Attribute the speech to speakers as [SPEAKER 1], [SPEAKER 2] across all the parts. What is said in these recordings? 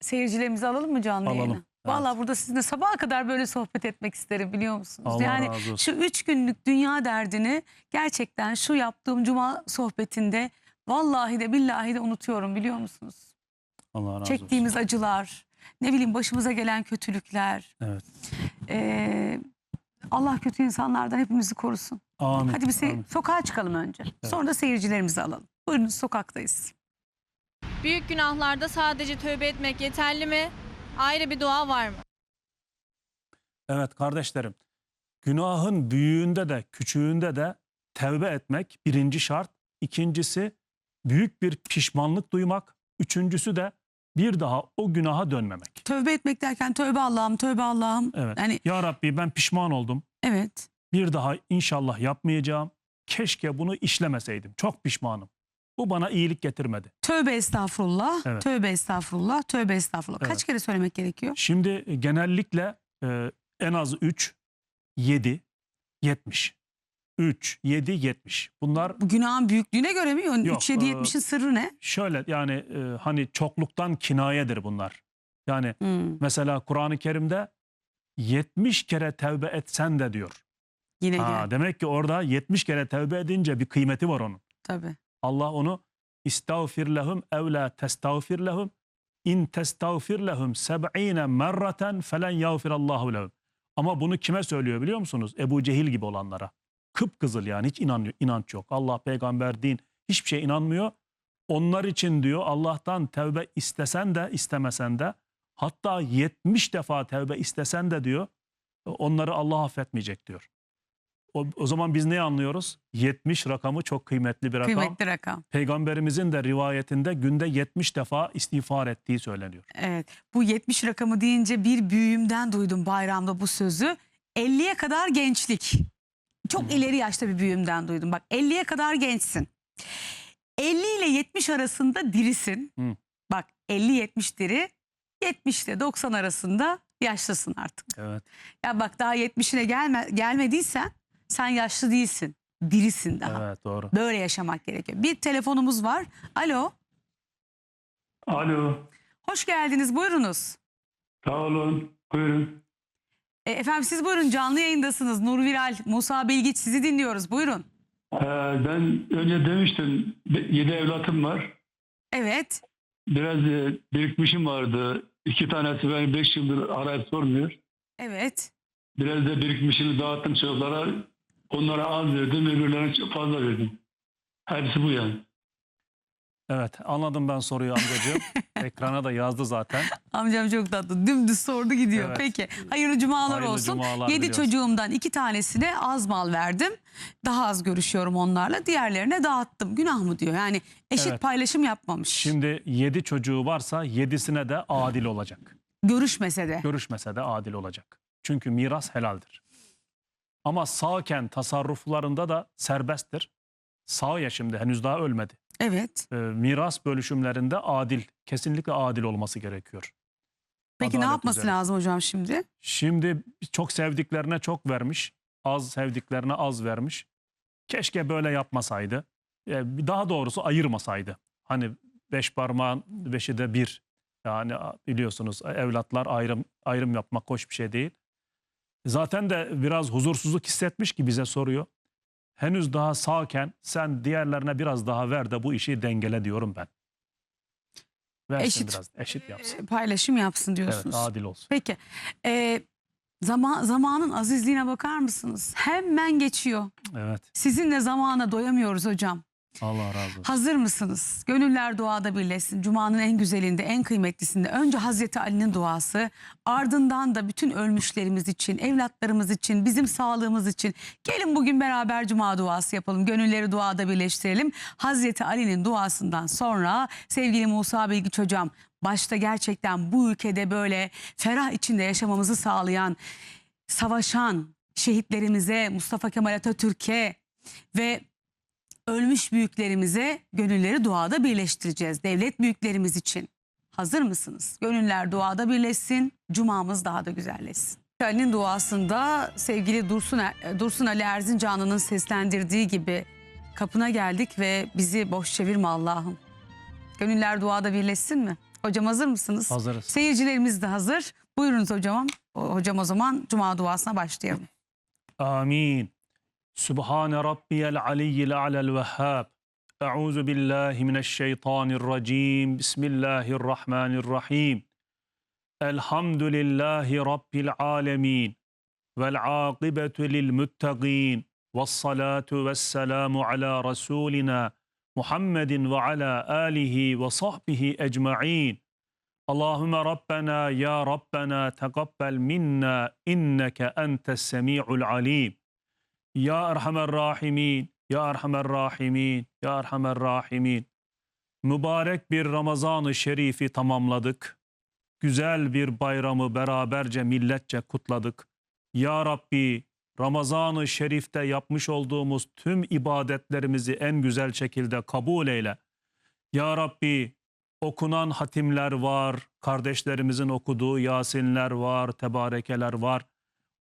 [SPEAKER 1] seyircilerimizi alalım mı canlı
[SPEAKER 2] Alalım,
[SPEAKER 1] yayına? Vallahi burada sizinle sabaha kadar böyle sohbet etmek isterim biliyor musunuz?
[SPEAKER 2] Allah
[SPEAKER 1] yani
[SPEAKER 2] razı olsun.
[SPEAKER 1] şu üç günlük dünya derdini gerçekten şu yaptığım cuma sohbetinde vallahi de billahi de unutuyorum biliyor musunuz?
[SPEAKER 2] Allah razı
[SPEAKER 1] Çektiğimiz acılar, ne bileyim başımıza gelen kötülükler.
[SPEAKER 2] olsun. Evet.
[SPEAKER 1] Ee, Allah kötü insanlardan hepimizi korusun.
[SPEAKER 2] Amin.
[SPEAKER 1] Hadi bir se-
[SPEAKER 2] amin.
[SPEAKER 1] sokağa çıkalım önce. Sonra da seyircilerimizi alalım. Buyurun sokaktayız.
[SPEAKER 3] Büyük günahlarda sadece tövbe etmek yeterli mi? Ayrı bir dua var mı?
[SPEAKER 2] Evet kardeşlerim. Günahın büyüğünde de küçüğünde de tevbe etmek birinci şart. İkincisi büyük bir pişmanlık duymak. Üçüncüsü de bir daha o günaha dönmemek.
[SPEAKER 1] Tövbe etmek derken tövbe Allah'ım, tövbe Allah'ım.
[SPEAKER 2] Evet.
[SPEAKER 1] Yani
[SPEAKER 2] Ya Rabbi ben pişman oldum.
[SPEAKER 1] evet.
[SPEAKER 2] Bir daha inşallah yapmayacağım. Keşke bunu işlemeseydim. Çok pişmanım. Bu bana iyilik getirmedi.
[SPEAKER 1] Tövbe estağfurullah,
[SPEAKER 2] Evet.
[SPEAKER 1] tövbe estağfurullah, tövbe estağfurullah. Kaç
[SPEAKER 2] Evet.
[SPEAKER 1] kere söylemek gerekiyor?
[SPEAKER 2] Şimdi e, genellikle e, en az 3, 7, 70. 3, 7, 70. Bunlar
[SPEAKER 1] Bu günahın büyüklüğüne göre mi? Yani
[SPEAKER 2] Yok,
[SPEAKER 1] 3 7
[SPEAKER 2] e,
[SPEAKER 1] 70'in sırrı ne?
[SPEAKER 2] şöyle yani e, hani çokluktan kinayedir bunlar. Yani
[SPEAKER 1] Hmm,
[SPEAKER 2] mesela Kur'an-ı Kerim'de 70 kere tevbe etsen de diyor.
[SPEAKER 1] yine
[SPEAKER 2] Ha,
[SPEAKER 1] gel.
[SPEAKER 2] demek ki orada 70 kere tevbe edince bir kıymeti var onun.
[SPEAKER 1] Tabii.
[SPEAKER 2] Allah onu istağfir lehum ev la testağfir lehum in testağfir lehum seb'ine merraten felen yağfirallahu lehum. Ama bunu kime söylüyor biliyor musunuz? Ebu Cehil gibi olanlara. Kıpkızıl yani hiç inanıyor, inanç yok. Allah peygamber din hiçbir şeye inanmıyor. Onlar için diyor Allah'tan tevbe istesen de istemesen de hatta 70 defa tevbe istesen de diyor onları Allah affetmeyecek diyor. O, o zaman biz ne anlıyoruz? 70 rakamı çok kıymetli bir rakam.
[SPEAKER 1] Kıymetli rakam.
[SPEAKER 2] Peygamberimizin de rivayetinde günde 70 defa istiğfar ettiği söyleniyor.
[SPEAKER 1] Evet. Bu 70 rakamı deyince bir büyüğümden duydum bayramda bu sözü. 50'ye kadar gençlik. Çok ileri yaşta bir büyüğümden duydum. Bak 50'ye kadar gençsin. 50 ile 70 arasında dirisin.
[SPEAKER 2] Hı.
[SPEAKER 1] Bak 50-70 diri. 70 ile 90 arasında yaşlısın artık.
[SPEAKER 2] Evet.
[SPEAKER 1] Ya bak daha 70'ine gelme, gelmediysen sen yaşlı değilsin. Dirisin daha.
[SPEAKER 2] Evet doğru.
[SPEAKER 1] Böyle yaşamak gerekiyor. Bir telefonumuz var. Alo.
[SPEAKER 4] Alo,
[SPEAKER 1] Hoş geldiniz. Buyurunuz.
[SPEAKER 4] sağ olun. Buyurun.
[SPEAKER 1] E, efendim siz buyurun canlı yayındasınız. Nur Viral, Musa Bilgiç sizi dinliyoruz. Buyurun.
[SPEAKER 4] Ee, ben önce demiştim, yedi evlatım var.
[SPEAKER 1] Evet.
[SPEAKER 4] Biraz e, birikmişim vardı. İki tanesi beni beş yıldır arayıp sormuyor.
[SPEAKER 1] Evet.
[SPEAKER 4] Biraz da birikmişini dağıttım çocuklara. Onlara az verdim, öbürlerine çok fazla verdim. Hepsi bu yani.
[SPEAKER 2] Evet anladım ben soruyu amcacığım. Ekrana da yazdı zaten.
[SPEAKER 1] Amcam çok tatlı. Dümdüz sordu gidiyor.
[SPEAKER 2] Evet.
[SPEAKER 1] Peki. Hayırlı cumalar
[SPEAKER 2] Hayırlı
[SPEAKER 1] olsun.
[SPEAKER 2] cumalar
[SPEAKER 1] Yedi
[SPEAKER 2] diliyoruz.
[SPEAKER 1] çocuğumdan iki tanesine az mal verdim. Daha az görüşüyorum onlarla. Diğerlerine dağıttım. Günah mı diyor. Yani eşit
[SPEAKER 2] Evet.
[SPEAKER 1] paylaşım yapmamış.
[SPEAKER 2] Şimdi 7 çocuğu varsa 7'sine de adil olacak.
[SPEAKER 1] Görüşmese de.
[SPEAKER 2] Görüşmese de adil olacak. Çünkü miras helaldir. Ama sağken tasarruflarında da serbesttir. Sağ ya şimdi henüz daha ölmedi.
[SPEAKER 1] Evet.
[SPEAKER 2] Ee, miras bölüşümlerinde adil, kesinlikle adil olması gerekiyor.
[SPEAKER 1] Peki ne
[SPEAKER 2] Adalet
[SPEAKER 1] yapması
[SPEAKER 2] üzere.
[SPEAKER 1] lazım hocam şimdi?
[SPEAKER 2] Şimdi çok sevdiklerine çok vermiş, az sevdiklerine az vermiş. Keşke böyle yapmasaydı. Bir Daha doğrusu ayırmasaydı. Hani beş parmağın beşi de bir. Yani biliyorsunuz evlatlar ayrım ayrım yapmak hoş bir şey değil. Zaten de biraz huzursuzluk hissetmiş ki bize soruyor. Henüz daha sağken sen diğerlerine biraz daha ver de bu işi dengele diyorum ben. Versin
[SPEAKER 1] Eşit.
[SPEAKER 2] biraz eşit yapsın.
[SPEAKER 1] E, Paylaşım yapsın
[SPEAKER 2] Evet
[SPEAKER 1] diyorsunuz.
[SPEAKER 2] adil olsun.
[SPEAKER 1] Peki. E, zaman, zamanın azizliğine bakar mısınız? Hemen geçiyor.
[SPEAKER 2] Evet
[SPEAKER 1] Sizinle zamana doyamıyoruz hocam.
[SPEAKER 2] Allah razı olsun.
[SPEAKER 1] Hazır mısınız? Gönüller duada birleşsin. Cuma'nın en güzelinde, en kıymetlisinde. Önce Hazreti Ali'nin duası, ardından da bütün ölmüşlerimiz için, evlatlarımız için, bizim sağlığımız için. Gelin bugün beraber Cuma duası yapalım. Gönülleri duada birleştirelim. Hazreti Ali'nin duasından sonra sevgili Musa Bilgiç hocam, başta gerçekten bu ülkede böyle ferah içinde yaşamamızı sağlayan, savaşan şehitlerimize, Mustafa Kemal Atatürk'e ve ölmüş büyüklerimize gönülleri duada birleştireceğiz. Devlet büyüklerimiz için. Hazır mısınız? Gönüller duada birleşsin, cumamız daha da güzelleşsin. Ali'nin duasında sevgili Dursun, Er- Dursun Ali Erzincanlı'nın seslendirdiği gibi kapına geldik ve bizi boş çevirme Allah'ım. Gönüller duada birleşsin mi? Hocam hazır mısınız?
[SPEAKER 2] Hazırız.
[SPEAKER 1] Seyircilerimiz de hazır. Buyurunuz hocam. Hocam o zaman Cuma duasına başlayalım.
[SPEAKER 2] Amin. Subhane Rabbiyel Aliyyil A'lel Vehhab. Euzu billahi mineşşeytanirracim. Bismillahirrahmanirrahim. Elhamdülillahi Rabbil alemin. Vel akibetu lil muttaqin. Vessalatu vesselamu ala Resulina Muhammedin ve ala alihi ve sahbihi ecma'in. Allahümme Rabbena ya Rabbena tegabbel minna inneke entes semi'ul alim. Ya Erhamer Rahimin, Ya Erhamer Rahimin, Ya Erhamer Rahimin. Mübarek bir Ramazan-ı Şerif'i tamamladık. Güzel bir bayramı beraberce milletçe kutladık. Ya Rabbi Ramazan-ı Şerif'te yapmış olduğumuz tüm ibadetlerimizi en güzel şekilde kabul eyle. Ya Rabbi okunan hatimler var, kardeşlerimizin okuduğu Yasinler var, tebarekeler var.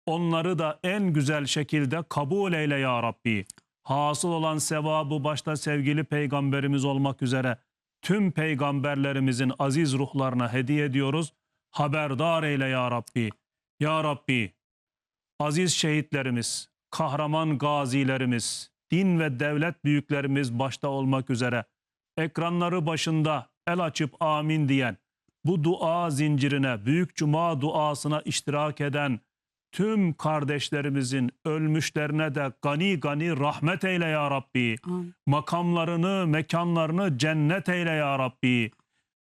[SPEAKER 2] Onları da en güzel şekilde kabul eyle ya Rabbi. Hasıl olan sevabı başta sevgili peygamberimiz olmak üzere tüm peygamberlerimizin aziz ruhlarına hediye ediyoruz. Haberdar eyle ya Rabbi. Ya Rabbi, aziz şehitlerimiz, kahraman gazilerimiz, din ve devlet büyüklerimiz başta olmak üzere ekranları başında el açıp amin diyen, bu dua zincirine, büyük cuma duasına iştirak eden tüm kardeşlerimizin ölmüşlerine de gani gani rahmet eyle ya Rabbi.
[SPEAKER 1] Amin.
[SPEAKER 2] Makamlarını, mekanlarını cennet eyle ya Rabbi.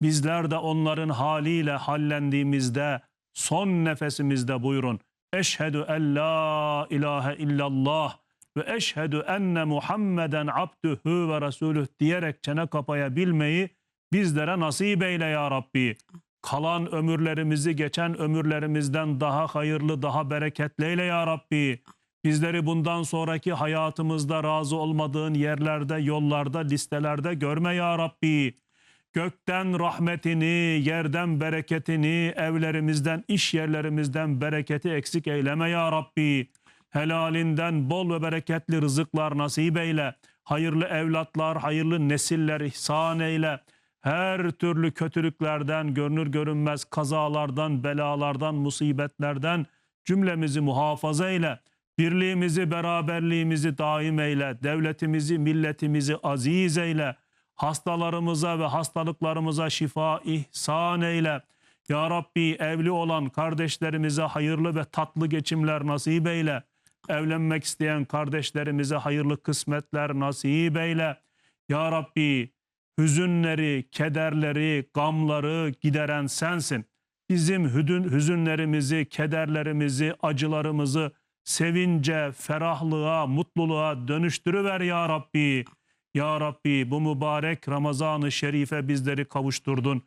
[SPEAKER 2] Bizler de onların haliyle hallendiğimizde son nefesimizde buyurun. Eşhedü en la ilahe illallah ve eşhedü enne Muhammeden abdühü ve resulüh diyerek çene kapayabilmeyi bizlere nasip eyle ya Rabbi. Kalan ömürlerimizi geçen ömürlerimizden daha hayırlı, daha bereketli eyle ya Rabbi. Bizleri bundan sonraki hayatımızda razı olmadığın yerlerde, yollarda, listelerde görme ya Rabbi. Gökten rahmetini, yerden bereketini, evlerimizden, iş yerlerimizden bereketi eksik eyleme ya Rabbi. Helalinden bol ve bereketli rızıklar nasip eyle. Hayırlı evlatlar, hayırlı nesiller ihsan eyle. Her türlü kötülüklerden, görünür görünmez kazalardan, belalardan, musibetlerden cümlemizi muhafaza eyle. Birliğimizi, beraberliğimizi daim eyle. Devletimizi, milletimizi aziz eyle. Hastalarımıza ve hastalıklarımıza şifa ihsan eyle. Ya Rabbi evli olan kardeşlerimize hayırlı ve tatlı geçimler nasip eyle. Evlenmek isteyen kardeşlerimize hayırlı kısmetler nasip eyle. Ya Rabbi hüzünleri, kederleri, gamları gideren sensin. Bizim hüzünlerimizi, kederlerimizi, acılarımızı sevince, ferahlığa, mutluluğa dönüştürüver ya Rabbi. Ya Rabbi bu mübarek Ramazan-ı Şerife bizleri kavuşturdun.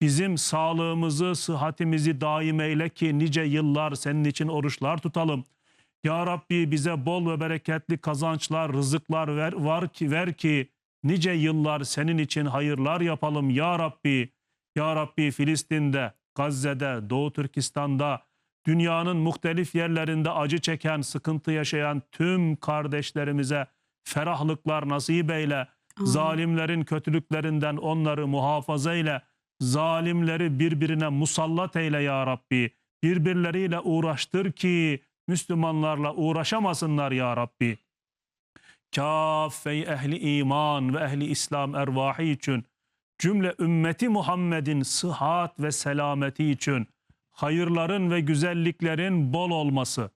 [SPEAKER 2] Bizim sağlığımızı, sıhhatimizi daim eyle ki nice yıllar senin için oruçlar tutalım. Ya Rabbi bize bol ve bereketli kazançlar, rızıklar ver, var ki ver ki nice yıllar senin için hayırlar yapalım ya Rabbi. Ya Rabbi Filistin'de, Gazze'de, Doğu Türkistan'da, dünyanın muhtelif yerlerinde acı çeken, sıkıntı yaşayan tüm kardeşlerimize ferahlıklar nasip eyle. Zalimlerin kötülüklerinden onları muhafaza eyle. Zalimleri birbirine musallat eyle ya Rabbi. Birbirleriyle uğraştır ki Müslümanlarla uğraşamasınlar ya Rabbi. Kâffey ehli iman ve ehli İslam ervahı için cümle ümmeti Muhammed'in sıhhat ve selameti için hayırların ve güzelliklerin bol olması,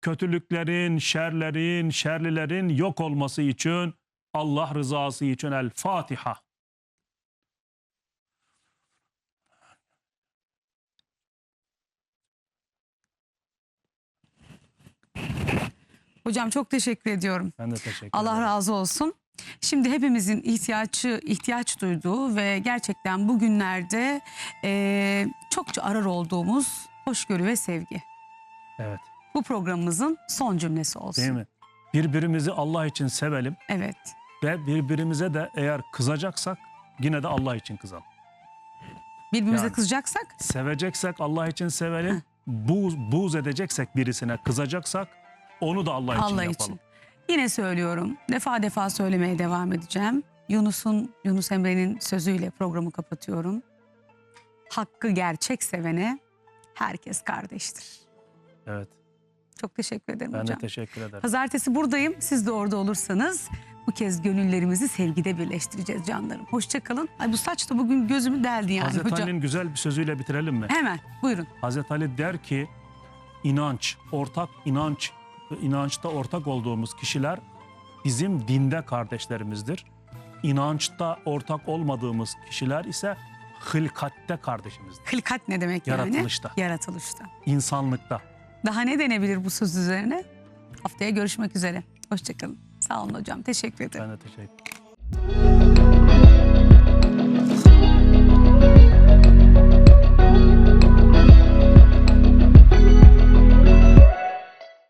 [SPEAKER 2] kötülüklerin, şerlerin, şerlilerin yok olması için Allah rızası için El Fatiha.
[SPEAKER 1] Hocam çok teşekkür ediyorum.
[SPEAKER 2] Ben de teşekkür
[SPEAKER 1] Allah
[SPEAKER 2] ederim.
[SPEAKER 1] razı olsun. Şimdi hepimizin ihtiyacı ihtiyaç duyduğu ve gerçekten bugünlerde e, çokça arar olduğumuz hoşgörü ve sevgi.
[SPEAKER 2] Evet.
[SPEAKER 1] Bu programımızın son cümlesi olsun.
[SPEAKER 2] Değil mi? Birbirimizi Allah için sevelim
[SPEAKER 1] Evet.
[SPEAKER 2] ve birbirimize de eğer kızacaksak yine de Allah için kızalım.
[SPEAKER 1] Birbirimize
[SPEAKER 2] Yani.
[SPEAKER 1] kızacaksak
[SPEAKER 2] Seveceksek Allah için sevelim. Buz, buz edeceksek birisine kızacaksak onu da Allah için
[SPEAKER 1] Allah
[SPEAKER 2] yapalım.
[SPEAKER 1] için. Yine söylüyorum. Defa defa söylemeye devam edeceğim. Yunus'un Yunus Emre'nin sözüyle programı kapatıyorum. hakkı gerçek sevene herkes kardeştir.
[SPEAKER 2] Evet.
[SPEAKER 1] Çok teşekkür ederim
[SPEAKER 2] Ben
[SPEAKER 1] hocam.
[SPEAKER 2] de teşekkür ederim.
[SPEAKER 1] Pazartesi buradayım. Siz de orada olursanız bu kez gönüllerimizi sevgide birleştireceğiz canlarım. Hoşçakalın. Ay bu saç da bugün gözümü deldi yani
[SPEAKER 2] Hazreti
[SPEAKER 1] hocam.
[SPEAKER 2] Ali'nin güzel bir sözüyle bitirelim mi?
[SPEAKER 1] Hemen buyurun.
[SPEAKER 2] Hazreti Ali der ki inanç, ortak inanç, inançta ortak olduğumuz kişiler bizim dinde kardeşlerimizdir. İnançta ortak olmadığımız kişiler ise hılkatte kardeşimizdir.
[SPEAKER 1] Hılkat ne demek yani?
[SPEAKER 2] Yaratılışta.
[SPEAKER 1] Yaratılışta.
[SPEAKER 2] İnsanlıkta.
[SPEAKER 1] Daha ne denebilir bu söz üzerine? Haftaya görüşmek üzere. Hoşçakalın. Sağ olun hocam. Teşekkür ederim.
[SPEAKER 2] Ben de teşekkür